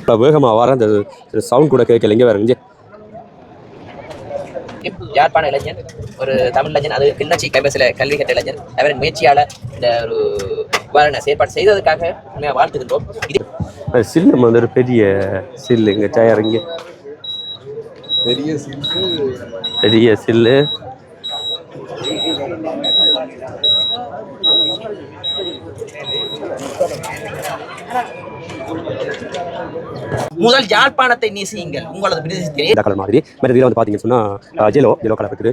இப்போ வேகமாக வர அந்த சவுண்ட் கூட கேட்கல. இங்கே வேறு யாழ்ப்பாண இளைஞர் ஒரு தமிழ் இளைஞர் அது கிண்ணச்சி கைபேசியில் கல்வி கற்ற இளைஞர். அவரின் முயற்சியால் இந்த ஒரு இவ்வாறான செயற்பாடு செய்ததற்காக உண்மையாக வாழ்த்துகின்றோம். இது சில்லு வந்து ஒரு பெரிய சில்லு இங்கே டயர் இங்கே. பெரிய சிந்து பெரிய சில்லு முதல் யாழ்ப்பாணத்தை நேசியுங்கள். உங்களது பிரதேசத்திலே. கலர் மாதிரி. மற்ற இதில் வந்து பார்த்தீங்கன்னு சொன்னால் ஜெலோ ஜெலோ கலர் இருக்குது.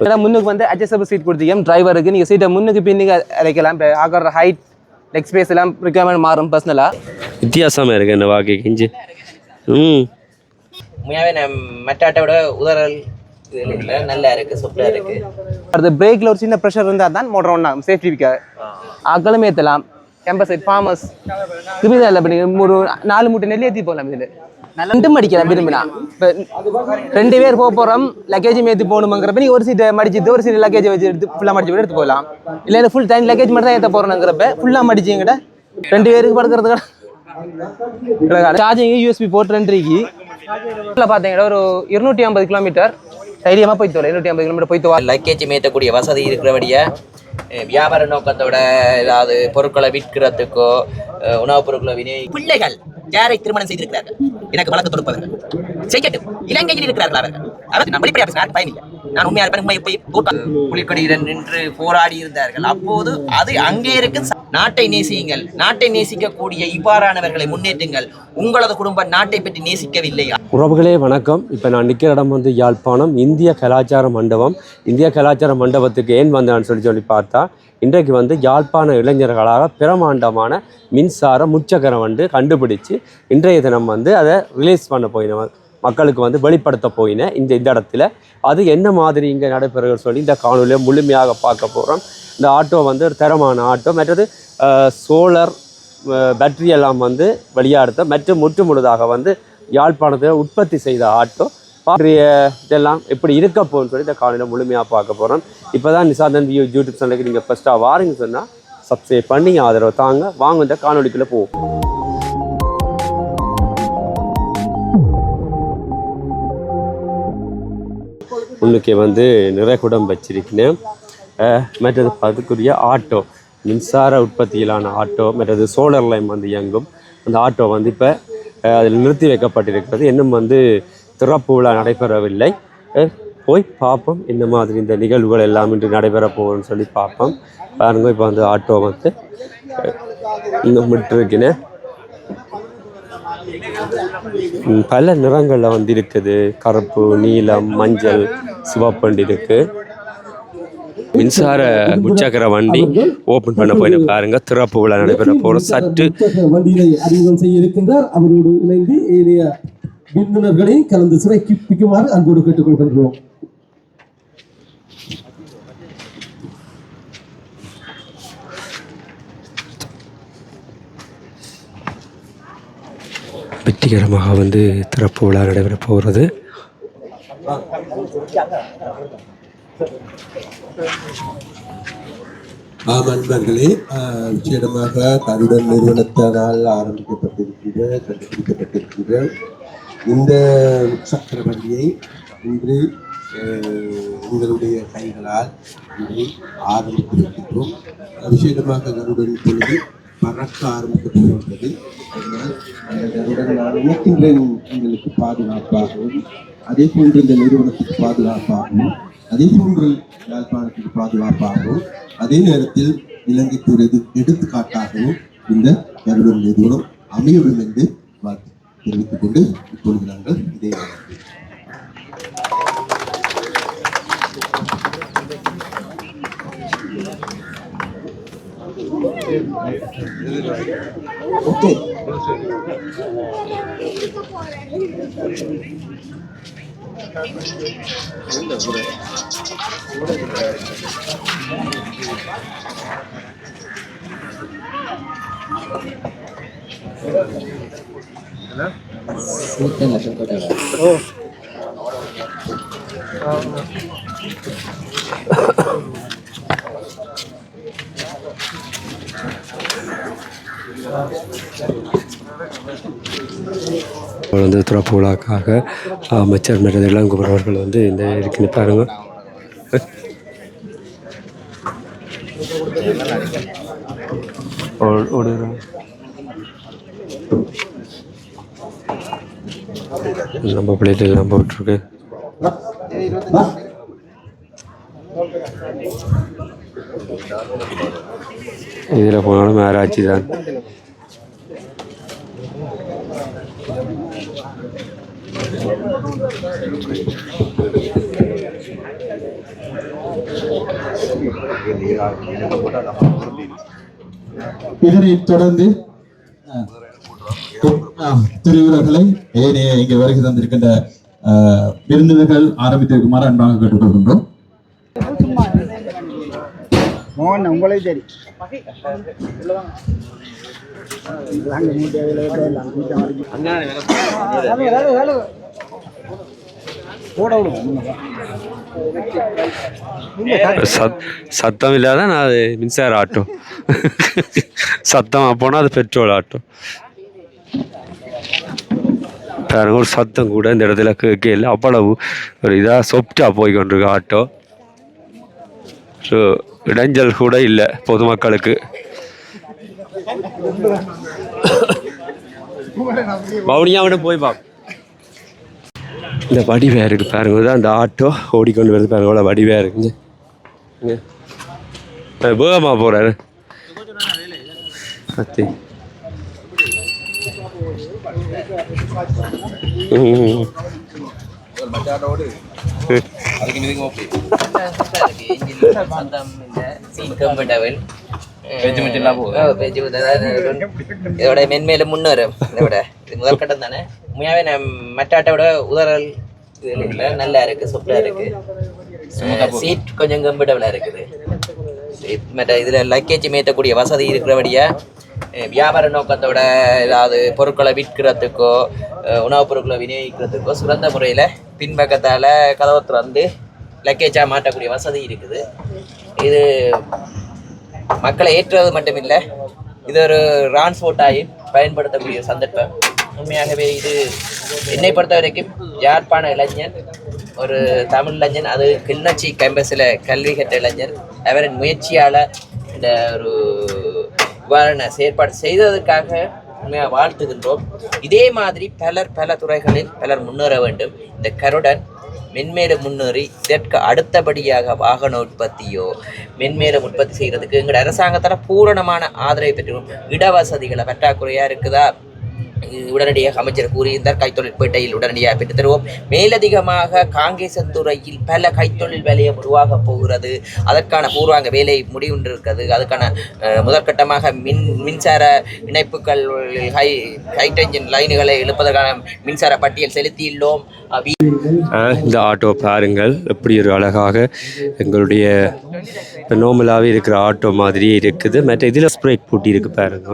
மற்ற முன்னுக்கு வந்து அட்ஜஸ்டபிள் சீட் கொடுத்தீங்க டிரைவருக்கு நீங்கள் சீட்டை முன்னுக்கு பின்னுக்கு அரைக்கலாம் இப்போ ஆகிற ஹைட் லெக் ஸ்பேஸ் எல்லாம் ரிக்வயர்மெண்ட் மாறும் பர்சனலாக வித்தியாசமாக இருக்குது இந்த வாக்கு கிஞ்சி. ம். உண்மையாகவே மற்றாட்டை விட உதறல் நல்லா இருக்குது சொப்டாக இருக்குது அடுத்து பிரேக்கில் ஒரு சின்ன ப்ரெஷர் இருந்தால் தான் மோட்டர் ஒன்றா சேஃப்டிக்காக ஆக்களும் ஏற்றலாம் கேம்பஸ் சைட் ஃபார்மர்ஸ் திரும்பி இல்லை பண்ணி ஒரு நாலு மூட்டை நெல் ஏற்றி போகலாம் இதில். ரெண்டும் மடிக்கலாம் விரும்பினா. இப்போ ரெண்டு பேர் போக போகிறோம் லக்கேஜ் ஏற்றி போகணுங்கிறப்ப நீ ஒரு சீட்டை மடிச்சுட்டு ஒரு சீட் லக்கேஜ் வச்சு எடுத்து ஃபுல்லாக மடிச்சு எடுத்து போகலாம். இல்லை ஃபுல் டைம் லக்கேஜ் மட்டும் தான் ஏற்ற போகிறோங்கிறப்ப ஃபுல்லாக மடிச்சிங்கிட்ட ரெண்டு பேருக்கு படுக்கிறது சார்ஜிங் யூஎஸ்பி போட்டு ரெண்டரைக்கு இதில் பார்த்தீங்கன்னா ஒரு இருநூற்றி ஐம்பது கிலோமீட்டர் தைரியமாக போய்த்து வரலாம் இருநூற்றி ஐம்பது கிலோமீட்டர் போய்த்து வரலாம் லக்கேஜ் மேத்தக்கூடிய வசதி இருக்கிறபடிய வியாபார நோக்கத்தோட ஏதாவது பொருட்களை விற்கிறதுக்கோ உணவுப் பொருட்களை விநியோகி பிள்ளைகள் யாரை திருமணம் செய்திருக்கிறார்கள்? எனக்கு வழக்கு தொடுப்பவர்கள். செய்யட்டும். இலங்கையில் இருக்கிறார்கள் அவர்கள். அவர்கள் நான் வெளிப்படையாக பேசினார் நான் உண்மையாக இருப்பேன் உண்மையை போய் புலிக்கொடியுடன் நின்று போராடி இருந்தார்கள். அப்போது அது அங்கே இருக்கும் நாட்டை நேசியுங்கள். நாட்டை நேசிக்கக்கூடிய இவ்வாறானவர்களை முன்னேற்றுங்கள். உங்களது குடும்பம் நாட்டை பற்றி நேசிக்கவில்லையா? உறவுகளே வணக்கம். இப்போ நான் நிற்கிற இடம் வந்து யாழ்ப்பாணம். இந்திய கலாச்சார மண்டபம். இந்திய கலாச்சார மண்டபத்துக்கு ஏன் வந்தேன்னு சொல்லி சொல்லி பார்த்தா இன்றைக்கு வந்து யாழ்ப்பாண இளைஞர்களாக பிரமாண்டமான மின்சார முச்சக்கரம் வந்து கண்டுபிடிச்சு இன்றைய தினம் வந்து அதை ரிலீஸ் பண்ண போயின மக்களுக்கு வந்து வெளிப்படுத்த போயின இந்த இந்த இடத்துல. அது என்ன மாதிரி இங்கே நடைபெறுகிறது சொல்லி இந்த காணொலியை முழுமையாக பார்க்க போகிறோம் இந்த ஆட்டோ வந்து ஒரு தரமான ஆட்டோ. மற்றது சோலர் பேட்டரி எல்லாம் வந்து வெளியாடுத்த மற்றும் முற்று முழுதாக வந்து யாழ்ப்பாணத்தில் உற்பத்தி செய்த ஆட்டோ. பாரிய இதெல்லாம் எப்படி இருக்க போகுன்னு சொல்லி இந்த காலையில் முழுமையாக பார்க்க போகிறோம் இப்போ தான் நிசாந்தன் வியூ யூடியூப் சேனலுக்கு நீங்கள் ஃபஸ்ட்டாக வாருங்கன்னு சொன்னால் சப்ஸ்கிரைப் பண்ணி ஆதரவு தாங்க. வாங்க இந்த காணொலிக்குள்ளே போவோம். முன்னுக்கு வந்து நிறைகுடம் வச்சிருக்கிறேன் மற்றது அதுக்குரிய ஆட்டோ மின்சார உற்பத்தியிலான ஆட்டோ மற்றது சோலார் லைன் வந்து இயங்கும். அந்த ஆட்டோ வந்து இப்போ அதில் நிறுத்தி வைக்கப்பட்டிருக்கிறது. இன்னும் வந்து திறப்பு விழா நடைபெறவில்லை. போய் பார்ப்போம். இந்த மாதிரி இந்த நிகழ்வுகள் எல்லாம் இன்று நடைபெற போகும்னு சொல்லி பார்ப்போம். பாருங்க இப்போ வந்து ஆட்டோ வந்து இன்னும் விட்டுருக்கினேன் பல நிறங்களில் வந்து இருக்குது கருப்பு நீலம் மஞ்சள் சிவப்பண்டு இருக்கு மின்சார முச்சக்கர வண்டி ஓபன் பண்ண போய் பாருங்க. திறப்பு விழா நடைபெற போறோம் சற்று வண்டியை அறிமுகம் செய்ய இருக்கின்றார் அவரோடு இணைந்து விருந்தினர்களை கலந்து சிறைப்பிக்குமாறு அன்போடு கேட்டுக்கொள்கின்றோம். வெற்றிகரமாக வந்து திறப்பு விழா நடைபெற போகிறது. ஆம் அன்பர்களே விசேடமாக கருடன் நிறுவனத்தினால் ஆரம்பிக்கப்பட்டிருக்கிற கண்டுபிடிக்கப்பட்டிருக்கிற இந்த சக்கர வண்டியை இன்று உங்களுடைய கைகளால் இதை ஆரம்பித்திருக்கின்றோம். விசேடமாக கருடன் பொழுது பறக்க ஆரம்பிக்கப்பட்டுள்ளது அதனால் அந்த கருடன் நான் உங்களுக்கு பாதுகாப்பாகவும் அதே போன்று இந்த நிறுவனத்துக்கு பாதுகாப்பாகவும் அதே போன்று யாழ்ப்பாணத்துக்கு பாதுகாப்பாகவும் அதே நேரத்தில் இலங்கைக்கு ஒரு எது எடுத்துக்காட்டாகவும் இந்த கருடன் நிறுவனம் அமையும் என்று வாழ்த்து தெரிவித்துக் கொண்டு இப்பொழுது நாங்கள் இதே Thank you. ஊத்தங்க சொல்லிட்டாங்க ஓ வந்து துறப்புகளாக்காக அமைச்சர் மரியாதை இளங்குமர் வந்து இந்த இருக்கு நிற்பாருங்க ஓடுறாங்க நம்ம பிளேட்டில் எல்லாம் போட்டிருக்கு. இதில் போனாலும் ஆராய்ச்சி தான். இதனை தொடர்ந்து. ஆம், திருவிழாக்களை ஏனைய இங்கே வருகை தந்திருக்கின்ற விருந்தினர்கள் ஆரம்பித்திருக்குமாறு அன்பாக கேட்டுக்கொள்கின்றோம். மோகன் உங்களே சரி. சத் சத்தம் இல்லாத நான் அது மின்சார ஆட்டோ சத்தம் போனால் அது பெட்ரோல் ஆட்டோ பாருங்க ஒரு சத்தம் கூட இந்த இடத்துல கேட்கல. அவ்வளவு ஒரு இதாக சொப்டா போய் கொண்டிருக்கு ஆட்டோ ஸோ இடைஞ்சல் கூட இல்லை பொதுமக்களுக்கு. மௌனியாவிட போய் பா இந்த வடிவே இருக்கு பாருங்க. தான் அந்த ஆட்டோ ஓடிக்கொண்டு வருது பாருங்க. அவ்வளோ வடிவே இருக்குங்க இங்க. அஹ் வேகமா இதோட மென்மேலும் முன்னேறும் இதோட இது முதல் கட்டம் தானே உண்மையாவே நான் மற்றாட்டை விட உதறல் இதுல இல்ல நல்லா இருக்கு சொப்டா இருக்கு சீட் கொஞ்சம் கம்ஃபர்டபுளா இருக்குது. மற்ற இதுல லக்கேஜ் மேற்றக்கூடிய வசதி இருக்கிறபடியா அஹ், வியாபார நோக்கத்தோட ஏதாவது பொருட்களை விற்கிறதுக்கோ உணவுப் பொருட்களை விநியோகிக்கிறதுக்கோ சிறந்த முறையில் பின்பக்கத்தால் கதவை திறந்து லக்கேஜாக மாட்டக்கூடிய வசதி இருக்குது. இது மக்களை ஏற்றுவது மட்டுமில்லை இது ஒரு டிரான்ஸ்போர்ட்டாகி பயன்படுத்தக்கூடிய சந்தர்ப்பம். உண்மையாகவே இது என்னை பொறுத்த வரைக்கும் யாழ்ப்பாண இளைஞன் ஒரு தமிழ் இளைஞன் அது கிளிநொச்சி கேம்பஸில் கல்வி கற்ற இளைஞர் அவரின் முயற்சியால் இந்த ஒரு இவ்வாறான செயற்பாடு செய்ததற்காக உண்மையாக வாழ்த்துகின்றோம். இதே மாதிரி பலர் பல துறைகளில் பலர் முன்னேற வேண்டும். இந்த கருடன் மென்மேலும் முன்னேறி இதற்கு அடுத்தபடியாக வாகன உற்பத்தியோ மென்மேலும் உற்பத்தி செய்கிறதுக்கு எங்களோட அரசாங்கத்தால் பூரணமான ஆதரவை பெற்றுவோம் இடவசதிகளை பற்றாக்குறையாக இருக்குதா? உடனடியாக அமைச்சர் கூறியிருந்தார் கைத்தொழில் பேட்டையில் உடனடியாக பெற்றுத் தருவோம். மேலதிகமாக காங்கேசத்துறையில் பல கைத்தொழில் வேலையம் உருவாக போகிறது. அதற்கான பூர்வாங்க வேலை முடிவுன்றிருக்கிறது அதுக்கான முதற்கட்டமாக மின் மின்சார இணைப்புகள் ஹை ஹைட்ரஜன் லைனுகளை எழுப்பதற்கான மின்சார பட்டியல் செலுத்தியுள்ளோம். இந்த ஆட்டோ பாருங்கள். எப்படி ஒரு அழகாக எங்களுடைய நோமலாகவே இருக்கிற ஆட்டோ மாதிரியே இருக்குது. மற்ற இதில் ஸ்ப்ரேக் பூட்டி இருக்கு பாருங்க.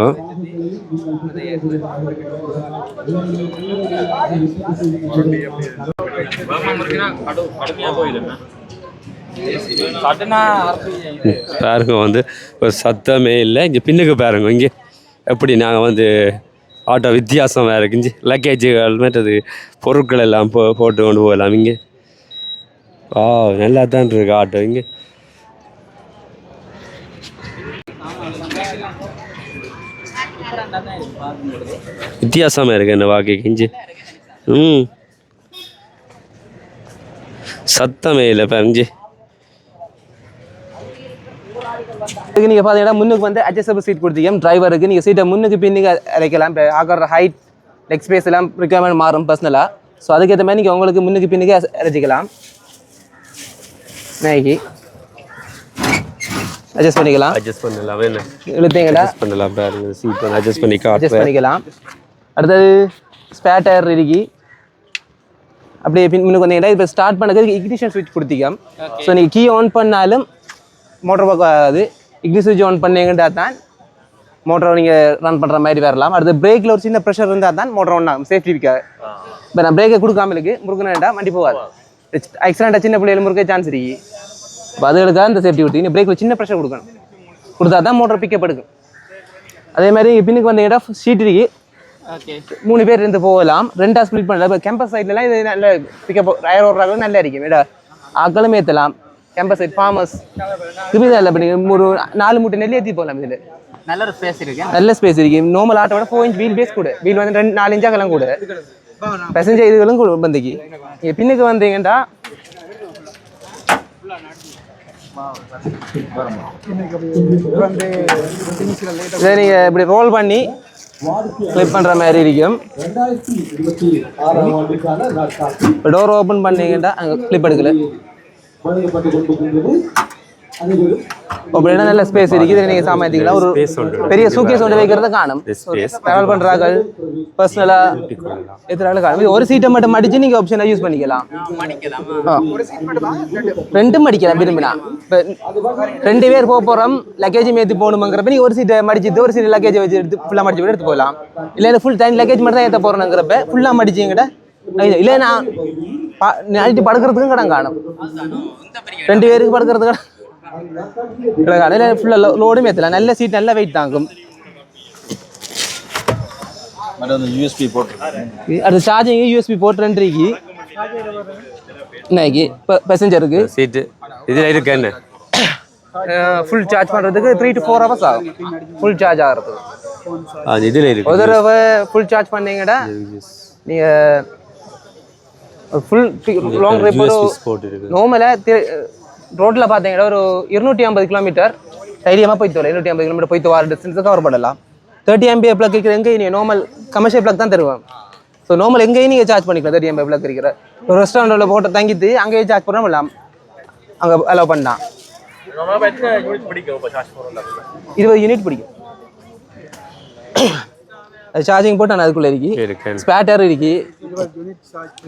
பாருங்க வந்து ஒரு சத்தமே இல்லை. இங்கே பின்னுக்கு பாருங்க இங்கே. எப்படி நாங்கள் வந்து ஆட்டோ வித்தியாசம் வேறு இங்கே லக்கேஜுகள் மற்றது பொருட்கள் எல்லாம் போ போட்டு கொண்டு போகலாம். இங்கே. ஆ நல்லா தான் இருக்கு ஆட்டோ. இங்கே. வித்தியாசமாக இருக்கு என்ன வாக்கு இஞ்சி ம். சத்தமே இல்லை பாருங்க இதுக்கு நீங்கள் பார்த்தீங்கன்னா முன்னுக்கு வந்து அட்ஜஸ்டபிள் சீட் கொடுத்தீங்க. டிரைவருக்கு நீங்கள் சீட்டை முன்னுக்கு பின்னுக்கு அரைக்கலாம் இப்போ ஆகிற ஹைட் லெக் ஸ்பேஸ் எல்லாம் ரிக்யர்மெண்ட் மாறும் பர்சனலாக ஸோ அதுக்கேற்ற மாதிரி நீங்கள் உங்களுக்கு முன்னுக்கு பின்னுக்கு அரைச்சிக்கலாம் நாய்க்கு அட்ஜஸ்ட் பண்ணிக்கலாம். அட்ஜஸ்ட் பண்ணலாம் என்ன இழுத்தீங்கடா பண்ணலாம் சீட் அட்ஜஸ்ட் பண்ணி அட்ஜஸ்ட் பண்ணிக்கலாம். அடுத்தது ஸ்பேர் டயர் இருக்கி அப்படியே பின் முன்னுக்கு வந்தீங்கன்னா இப்போ ஸ்டார்ட் பண்ணதுக்கு இக்னிஷன் ஸ்விட்ச் கொடுத்தீங்க ஸோ நீங்கள் கீ ஆன் பண்ணாலும் மோட்டர் பக்கம் வராது இக்னி ஸ்விட்ச் ஆன் பண்ணீங்கன்னா தான் மோட்டரை நீங்கள் ரன் பண்ணுற மாதிரி வரலாம். அடுத்து பிரேக்கில் ஒரு சின்ன ப்ரெஷர் இருந்தால் தான் மோட்டர் ஒன் ஆகும். சேஃப்டிக்காக இப்போ நான் பிரேக்கை கொடுக்காம இருக்கு. முறுக்குனா வண்டி போகாது. ஆக்சிடென்ட்டாக சின்ன பிள்ளைகள் முறுக்க சான்ஸ் இருக்கு. இப்போ அதுகளுக்காக இந்த சேஃப்டி நீங்கள் பிரேக்கில் சின்ன ப்ரெஷர் கொடுக்கணும். கொடுத்தா தான் மோட்டர் பிக்கப் எடுக்கும். அதே மாதிரி பின்னுக்கு வந்த இடம் ஷீட் இருக்கு. மூணு பேர் இருந்து போகலாம். ரெண்டா ஸ்ப்ளிட் பண்ணல இப்போ கேம்பஸ் சைட்லலாம் இது நல்ல பிக்கப் ரயர் ஓடுறாங்க நல்லா இருக்கும். இடம் ஆக்களும் ஏற்றலாம் கேம்பஸ் சைட் ஃபார்மர்ஸ் இதுதான் இல்லை பண்ணி ஒரு நாலு மூட்டை நெல் ஏற்றி போகலாம் இதில். நல்ல ஒரு ஸ்பேஸ் இருக்கு. நல்ல ஸ்பேஸ் இருக்கு. நார்மல் ஆட்டோட ஃபோர் இன்ச் வீல் பேஸ் கூட. வீல் வந்து ரெண்டு நாலு இன்ச்சாக்கெல்லாம் கூட. பேசஞ்சர் இதுகளும் கூட வந்திக்கு நீங்கள் பின்னுக்கு வந்தீங்கன்னா நீங்கள் இப்படி ரோல் பண்ணி கிளிப் பண்ணுற மாதிரி இருக்கும். இப்போ டோர் ஓப்பன் பண்ணீங்கன்னா அங்கே கிளிப் எடுக்கல. அப்படின்னா நல்ல ஸ்பேஸ் இருக்குது இதில் நீங்கள் சாமாத்திக்கலாம் ஒரு. பெரிய சூக்கேஸ் ஒன்று வைக்கிறத காணும். ட்ராவல் பண்ணுறாங்க பர்சனலாக எத்தனாலும் காணும். இது ஒரு சீட்டை மட்டும் மடிச்சு நீங்கள் ஆப்ஷனை யூஸ் பண்ணிக்கலாம். ரெண்டும் மடிக்கலாம். விரும்பினா. இப்போ ரெண்டு பேர் போக போகிறோம் லக்கேஜ் ஏற்றி போகணுங்கிறப்ப நீங்கள் ஒரு சீட்டை மடிச்சிட்டு ஒரு சீட் லக்கேஜ் வச்சு எடுத்து ஃபுல்லாக மடிச்சு விட்டு எடுத்து போகலாம். இல்லை ஃபுல் டைம் லக்கேஜ் மட்டும் தான் ஏற்ற போகிறோங்கிறப்ப ஃபுல்லாக மடிச்சிங்கிட்ட இல்லை நான் நைட்டு படுக்கிறதுக்கும் கடன் காணும். ரெண்டு பேருக்கு படுக்கிறதுக்கு இல்லை ஃபுல்லாக லோடும் ஏற்றலாம் நல்ல சீட் நல்ல வெயிட் தாங்கும். யூஎஸ்பி போட்டு. அது சார்ஜிங் யூஎஸ்பி இருக்கு இன்னைக்கு பேசஞ்சருக்கு சீட்டு இதில் இருக்கு என்ன? ஃபுல் சார்ஜ் பண்ணுறதுக்கு த்ரீ டு ஃபோர் ஹவர்ஸ் ஆகும். ஃபுல் சார்ஜ் ஆகிறதுக்கு. அது இதில் இருக்கு. ஒரு தடவை ஃபுல் சார்ஜ் பண்ணீங்கன்னா நீங்கள் ஃபுல் லாங் ட்ரைப் நார்மலாக ரோட்டில் பார்த்தீங்கன்னா ஒரு இருநூற்றி ஐம்பது கிலோமீட்டர். தைரியமாக போய்த்து வரலாம். இருநூற்றி ஐம்பது கிலோமீட்டர் போய்த்து வர டிஸ்டன்ஸை கவர் பண்ணலாம். தேர்ட்டி எம்பி பிளக் இருக்கிற எங்கே நீங்கள் நார்மல் கமர்ஷியல் பிளக் தான் தருவேன். ஸோ நார்மல் எங்கேயும் நீங்கள் சார்ஜ் பண்ணிக்கலாம். தேர்ட்டி எம்பி பிளக் இருக்கிற. ஒரு ரெஸ்டாரண்ட்டில் போட்டு தங்கிட்டு அங்கேயே சார்ஜ் பண்ண முடியலாம் அங்கே அலோவ் பண்ணலாம். இருபது யூனிட் பிடிக்கும். சார்ஜிங் போட்டு நான் அதுக்குள்ளே இருக்கு. ஸ்பேட்டர் இருக்கு.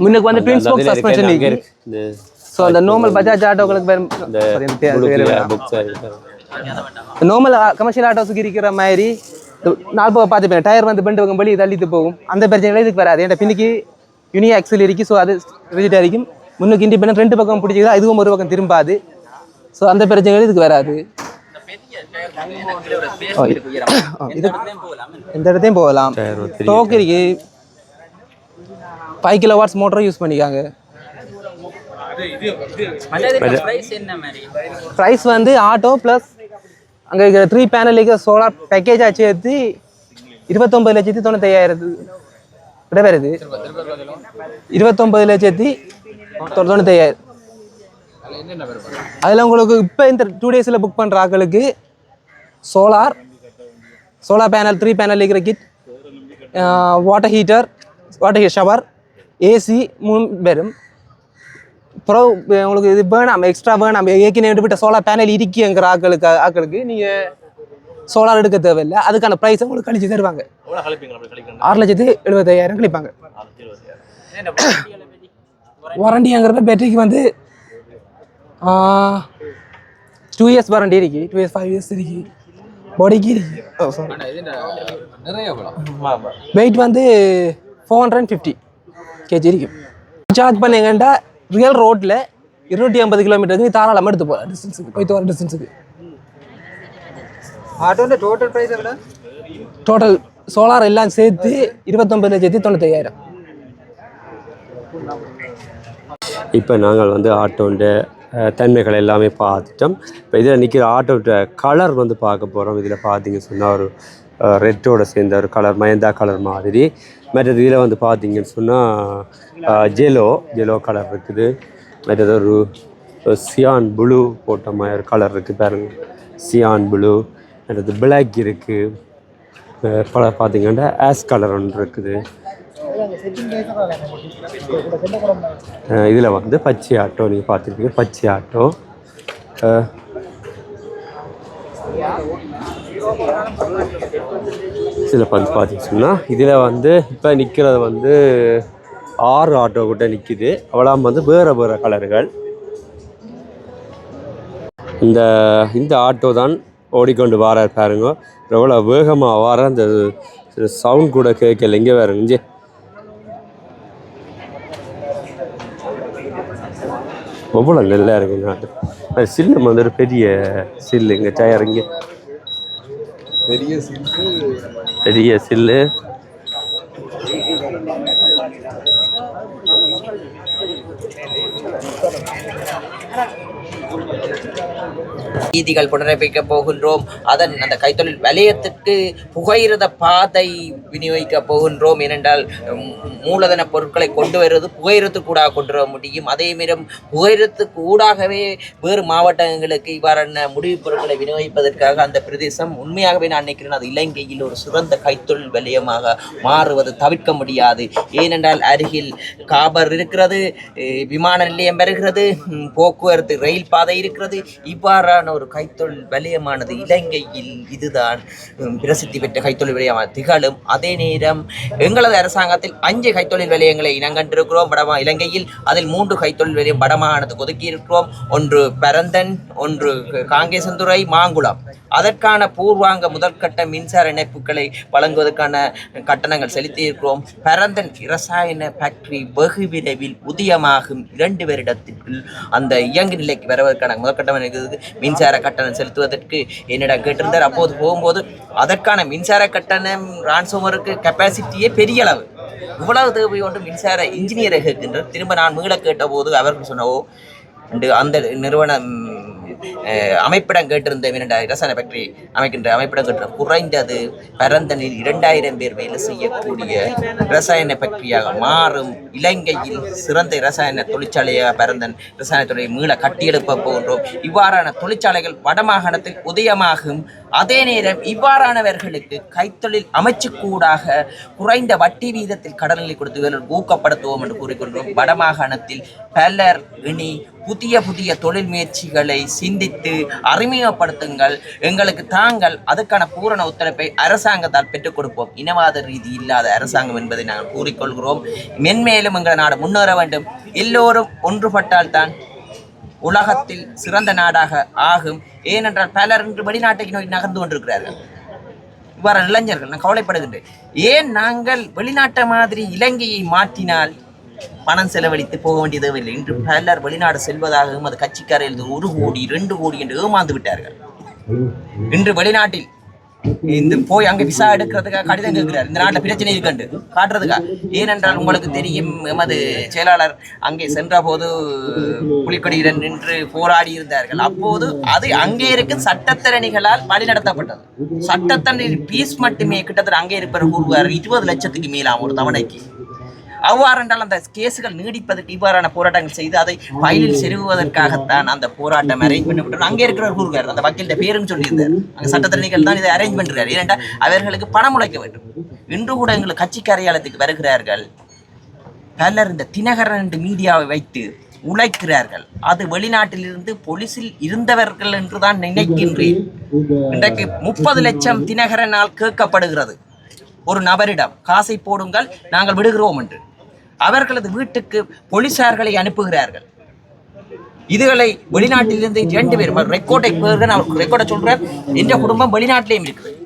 முன்னுக்கு வந்து ட்வின் ஸ்போக் சஸ்பென்ஷன் இருக்கு. ஸோ அந்த நார்மல் பஜாஜ் ஆட்டோக்களுக்கு நார்மல் கமர்ஷியல் ஆட்டோஸுக்கு இருக்கிற மாதிரி நாலு போக பார்த்துப்பேன். டயர் வந்து பெண்டு பக்கம் வெளியே தள்ளிட்டு போகும். அந்த பிரச்சனை இதுக்கு வராது? ஏன்டா பின்னுக்கு யூனியா ஆக்சல் இருக்கு ஸோ அது ரிஜிட்டாக இருக்கும். முன்னுக்கு இண்டிபெண்ட் ரெண்டு பக்கம் பிடிச்சிக்கிறா இதுவும் ஒரு பக்கம் திரும்பாது. ஸோ அந்த பிரச்சனைகள் இதுக்கு வராது? இது இந்த இடத்தையும் போகலாம். டோக் இருக்கு. ஃபைவ் கிலோ வாட்ஸ் மோட்டரும் யூஸ் பண்ணிக்காங்க. பிரைஸ் என்ன மாதிரி? ப்ரைஸ் வந்து ஆட்டோ ப்ளஸ் அங்கே இருக்கிற த்ரீ பேனலுக்கு சோலார் பேக்கேஜாக சேர்த்து இருபத்தொம்பது லட்சத்தி தொண்ணூத்தையாயிரத்து விட வருது இருபத்தொம்பது லட்சத்தி தொண்ணூத்தையாயிரம். அதில் உங்களுக்கு இப்போ இந்த டூ டேஸில் புக் பண்ணுற ஆட்களுக்கு solar solar panel three panel இருக்கிற kit water heater water shower AC மூணு பேரும். அப்புறம் உங்களுக்கு இது வேணாம் எக்ஸ்ட்ரா வேணாம் ஏற்கனவே விட்ட சோலார் பேனல் இருக்குங்கிற ஆட்களுக்கு ஆட்களுக்கு நீங்கள் சோலார் எடுக்க தேவையில்லை அதுக்கான ப்ரைஸ் உங்களுக்கு கழிச்சு தருவாங்க ஆறு லட்சத்து எழுபத்தையாயிரம் கழிப்பாங்க வாரண்டிங்கிறப்ப பேட்டரிக்கு வந்து டூ இயர்ஸ் வாரண்டி இருக்கு டூ இயர்ஸ் ஃபைவ் இயர்ஸ் இருக்கு பாடிக்கு இருக்கு வெயிட் வந்து four hundred and fifty KG இருக்கும் சார்ஜ் பண்ணீங்கன்னா ரியல் ரோட்டில் இருநூற்றி ஐம்பது கிலோமீட்டருக்கு தாராளமாக எடுத்து போகலாம் டிஸ்டன்ஸுக்கு போயிட்டு வர டிஸ்டன்ஸுக்கு ஆட்டோட டோட்டல் பிரைஸ் எவ்வளோ டோட்டல் சோலார் எல்லாம் சேர்த்து இருபத்தொம்பது லட்சத்தி தொண்ணூத்தையாயிரம். இப்போ நாங்கள் வந்து ஆட்டோண்ட தன்மைகள் எல்லாமே பார்த்துட்டோம். இப்போ இதில் நிற்கிற ஆட்டோட கலர் வந்து பார்க்க போகிறோம் இதில் பார்த்தீங்க சொன்னால் ஒரு ரெட்டோட சேர்ந்த ஒரு கலர் மயந்தா கலர் மாதிரி. மற்றது இதில் வந்து பார்த்தீங்கன்னு சொன்னால் ஜெலோ ஜெலோ கலர் இருக்குது. மற்றது ஒரு சியான் ப்ளூ போட்ட மாதிரி ஒரு கலர் இருக்குது பாருங்க. சியான் ப்ளூ மற்றது பிளாக் இருக்குது கலர் பார்த்தீங்கன்னா ஆஸ் கலர் ஒன்று இருக்குது. இதில் வந்து பச்சை ஆட்டோ நீங்கள் பார்த்துருக்கீங்க பச்சை ஆட்டோ. இதில் வந்து பார்த்தீங்கன்னா இதில் வந்து இப்போ நிற்கிறது வந்து ஆறு ஆட்டோ கிட்ட நிற்கிது அவ்வளோ வந்து வேறு வேறு கலர்கள். இந்த இந்த ஆட்டோ தான் ஓடிக்கொண்டு வாரார் பாருங்க. எவ்வளோ வேகமாக வர அந்த சவுண்ட் கூட கேட்கல. இங்கே பாருங்க இங்கே. எவ்வளோ நல்லா இருக்குங்க. அது சில்லு வந்து ஒரு பெரிய சில்லு இங்கே டயர் இங்கே. பெரிய சில்லு. பெரிய சில்லு. நீதிகள் புனரமைக்க போகின்றோம். அதன் அந்த கைத்தொழில் வலயத்துக்கு புகையிரத பாதை விநியோகிக்க போகின்றோம் ஏனென்றால் மூலதன பொருட்களை கொண்டு வருவது புகையிரத்துக்கு ஊடாக கொண்டு வர முடியும். அதே நேரம் புகையிரத்துக்கு ஊடாகவே வேறு மாவட்டங்களுக்கு இவ்வாறான முடிவுப் பொருட்களை விநியோகிப்பதற்காக அந்த பிரதேசம் உண்மையாகவே நான் நினைக்கிறேன் அது இலங்கையில் ஒரு சிறந்த கைத்தொழில் வலயமாக மாறுவது தவிர்க்க முடியாது. ஏனென்றால் அருகில் காபர் இருக்கிறது விமான விமான நிலையம் வருகிறது போக்குவரத்து ரயில் பாதை இருக்கிறது. இவ்வாறான ஒரு கைத்தொழில் வலயமானது இலங்கையில் இதுதான். பிரசித்தி பெற்ற கைத்தொழில் வலயமாக திகழும் அதே நேரம் எங்களது அரசாங்கத்தில் அஞ்சு கைத்தொழில் வலயங்களை இனங்கண்டிருக்கிறோம். வடமா இலங்கையில் அதில் மூன்று கைத்தொழில் வலயம் வடமாகாணத்துக்கு ஒதுக்கி இருக்கிறோம் ஒன்று பரந்தன் ஒன்று காங்கேசந்துறை மாங்குளம். அதற்கான பூர்வாங்க முதற்கட்ட மின்சார இணைப்புகளை வழங்குவதற்கான கட்டணங்கள் செலுத்தி இருக்கிறோம் பரந்தன் இரசாயன ஃபேக்டரி வெகு விரைவில் உதயமாகும் இரண்டு வருடத்திற்குள் அந்த இயங்கு நிலைக்கு வருவதற்கான முதற்கட்டம் இருக்குது மின்சார கட்டணம் செலுத்துவதற்கு என்னிடம் கேட்டிருந்தார். அப்போது போகும்போது அதற்கான மின்சார கட்டணம் ரான்சோமருக்கு கெப்பாசிட்டியே பெரிய அளவு. இவ்வளவு தேவை ஒன்று மின்சார இன்ஜினியரை கேட்கின்றார். திரும்ப நான் மீள கேட்டபோது அவர்கள் சொன்னவோ அந்த நிறுவனம் அமைப்பிடம் கேட்டிருந்த இரண்டாயிரம் ரசாயன ஃபேக்டரி அமைக்கின்ற அமைப்பிடம் கேட்டிருந்த குறைந்தது பரந்தனில் இரண்டாயிரம் பேர் வேலை செய்யக்கூடிய ரசாயன ஃபேக்டரியாக மாறும். இலங்கையில் சிறந்த ரசாயன தொழிற்சாலையாக பரந்தன் ரசாயன தொழிலை மீள கட்டியெழுப்ப போகின்றோம். இவ்வாறான தொழிற்சாலைகள் வடமாகாணத்தில் உதயமாகும் அதே நேரம் இவ்வாறானவர்களுக்கு கைத்தொழில் அமைச்சுக்கூடாக குறைந்த வட்டி வீதத்தில் கடனில் கொடுத்து ஊக்கப்படுத்துவோம் என்று கூறிக்கொண்டோம் வடமாகாணத்தில் பலர் இனி புதிய புதிய தொழில் முயற்சிகளை சிந்தித்து அறிமுகப்படுத்துங்கள். எங்களுக்கு தாங்கள் அதுக்கான பூரண ஒத்துழைப்பை அரசாங்கத்தால் பெற்றுக் கொடுப்போம். இனவாத ரீதி இல்லாத அரசாங்கம் என்பதை நாங்கள் கூறிக்கொள்கிறோம். மென்மேலும் எங்கள் நாடு முன்னேற வேண்டும். எல்லோரும் ஒன்றுபட்டால் தான் உலகத்தில் சிறந்த நாடாக ஆகும். ஏனென்றால் பலர் இன்று வெளிநாட்டை நோக்கி நகர்ந்து கொண்டிருக்கிறார்கள். இவ்வாறு இளைஞர்கள் நான் கவலைப்படுகின்றேன். ஏன் நாங்கள் வெளிநாட்டை மாதிரி இலங்கையை மாற்றினால் பணம் செலவழித்து போக வேண்டிய தேவையில்லை. இன்று பலர் வெளிநாடு செல்வதாகவும் அது கட்சிக்காரர்கள் ஒரு கோடி ரெண்டு கோடி என்று ஏமாந்து விட்டார்கள். இன்று வெளிநாட்டில் இந்த போய் அங்க விசா எடுக்கிறதுக்காக கடிதம் கேட்கிறார். இந்த நாட்டில் பிரச்சனை இருக்கண்டு. காட்டுறதுக்கா? ஏனென்றால் உங்களுக்கு தெரியும் எமது செயலாளர் அங்கே சென்ற போது புலிக்கொடியுடன் நின்று போராடி இருந்தார்கள். அப்போது அது அங்கே இருக்கும் சட்டத்தரணிகளால் வழிநடத்தப்பட்டது சட்டத்தரணி பீஸ் மட்டுமே கிட்டத்தட்ட அங்கே இருப்பவர் கூறுவார். இருபது லட்சத்துக்கு மேலாம் ஒரு தவணைக்கு. அவ்வாறென்றால் அந்த கேசுகள் நீடிப்பதற்கு இவ்வாறான போராட்டங்கள் செய்து அதை பயிலில் செருகுவதற்காகத்தான் அந்த போராட்டம் அரேஞ்ச் விட்டு அங்கே இருக்கிறவர் கூறுகிறார் அந்த வக்கீல்கிட்ட பேரும் சொல்லியிருந்தார். அங்கே சட்டத்திறனிகள் தான் இதை அரேஞ்ச் பண்ணுறாரு ஏனென்றால் அவர்களுக்கு பணம் உழைக்க வேண்டும். இன்று கூட எங்கள் கட்சி காரியாலயத்துக்கு வருகிறார்கள். பலர் இந்த தினகரன் என்று மீடியாவை வைத்து உழைக்கிறார்கள். அது வெளிநாட்டிலிருந்து போலீசில் இருந்தவர்கள் என்றுதான் நினைக்கின்றேன். இன்றைக்கு முப்பது லட்சம் தினகரனால் கேட்கப்படுகிறது. ஒரு நபரிடம் காசை போடுங்கள் நாங்கள் விடுகிறோம் என்று. அவர்களது வீட்டுக்கு போலீசார்களை அனுப்புகிறார்கள். இதுகளை வெளிநாட்டிலிருந்து இரண்டு பேர் ரெக்கார்டை நான் ரெக்கார்டை சொல்றேன். என்ற குடும்பம் வெளிநாட்டிலேயும் இருக்குது.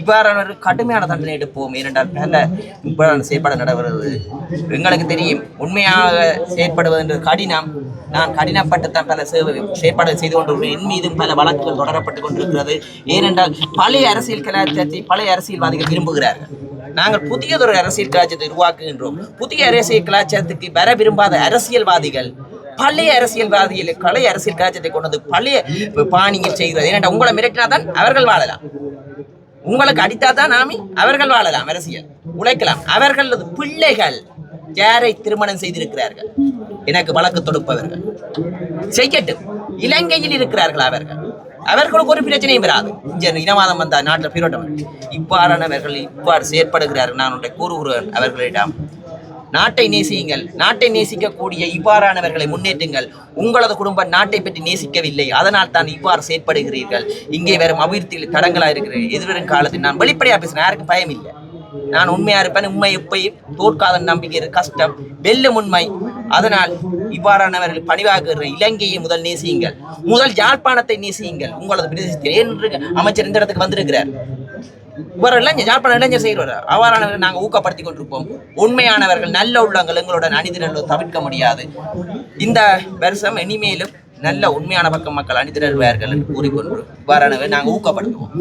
இவ்வாறான கடுமையான தண்டனை எடுப்போம். ஏனென்றால் பல இவ்வாறான செயற்பாடு நடைபெறுவது எங்களுக்கு தெரியும் உண்மையாக செயற்படுவது என்று கடினம். நான் கடினப்பட்டு தான் பல சேவை செயற்பாடு செய்து கொண்டிருக்கிறேன். என் மீதும் பல வழக்குகள் தொடரப்பட்டு கொண்டிருக்கிறது. ஏனென்றால் பழைய அரசியல் கலாச்சாரத்தை பழைய அரசியல்வாதிகள் விரும்புகிறார்கள். நாங்கள் புதியதொரு அரசியல் கலாச்சாரத்தை உருவாக்குகின்றோம். புதிய அரசியல் கலாச்சாரத்துக்கு வர விரும்பாத அரசியல்வாதிகள் பழைய அரசியல்வாதிகளை பழைய அரசியல் கலாச்சாரத்தை கொண்டு வந்து பழைய பாணியில் செய்கிறது. ஏனென்றால் உங்களை மிரட்டினாதான் அவர்கள் வாழலாம். உங்களுக்கு அடித்தாதான் நாமி அவர்கள் வாழலாம் அரசியல் உழைக்கலாம். அவர்களது பிள்ளைகள் யாரை திருமணம் செய்திருக்கிறார்கள்? எனக்கு வழக்கு தொடுப்பவர்கள். செய்யட்டும் இலங்கையில் இருக்கிறார்கள் அவர்கள். அவர்களுக்கு ஒரு பிரச்சனையும் வராது. இங்கே இனவாதம் வந்த நாட்டில் பிரோட்டம் இவ்வாறானவர்கள் இவ்வாறு செயற்படுகிறார்கள். நான் ஒன்றை கூறுகிறேன். அவர்களிடம் நாட்டை நேசியுங்கள். நாட்டை நேசிக்கக்கூடிய இவ்வாறானவர்களை முன்னேற்றுங்கள். உங்களது குடும்பம் நாட்டை பற்றி நேசிக்கவில்லை. அதனால் தான் இவ்வாறு செயற்படுகிறீர்கள். இங்கே வரும் அபிவிருத்தியில் தடங்களாக இருக்கிறீர்கள் எதிர்வரும் காலத்தில் நான் வெளிப்படையாக பேசுகிறேன் யாருக்கும் பயம் இல்லை. நான் உண்மையா இருப்பேன். உண்மை எப்பயும் தோற்காத நம்பிக்கை கஷ்டம் வெல்லும் உண்மை. அதனால் இவ்வாறானவர்கள் பணிவாகிற இலங்கையை முதல் நேசியுங்கள். முதல் யாழ்ப்பாணத்தை நேசியுங்கள். உங்களது பிரதேசத்தில் என்று அமைச்சர் இந்த இடத்துக்கு வந்திருக்கிறார்? இவர் இளைஞர் யாழ்ப்பாண இளைஞர் செய்கிறவர்? அவ்வாறானவர்கள் நாங்கள் ஊக்கப்படுத்தி கொண்டிருப்போம் உண்மையானவர்கள் நல்ல உள்ளங்கள் எங்களுடன் அணிதிரளோ தவிர்க்க முடியாது. இந்த வருஷம் இனிமேலும் நல்ல உண்மையான பக்கம் மக்கள் அணிதிரள்வார்கள் என்று கூறிக்கொண்டு இவ்வாறானவை நாங்கள் ஊக்கப்படுத்துவோம்.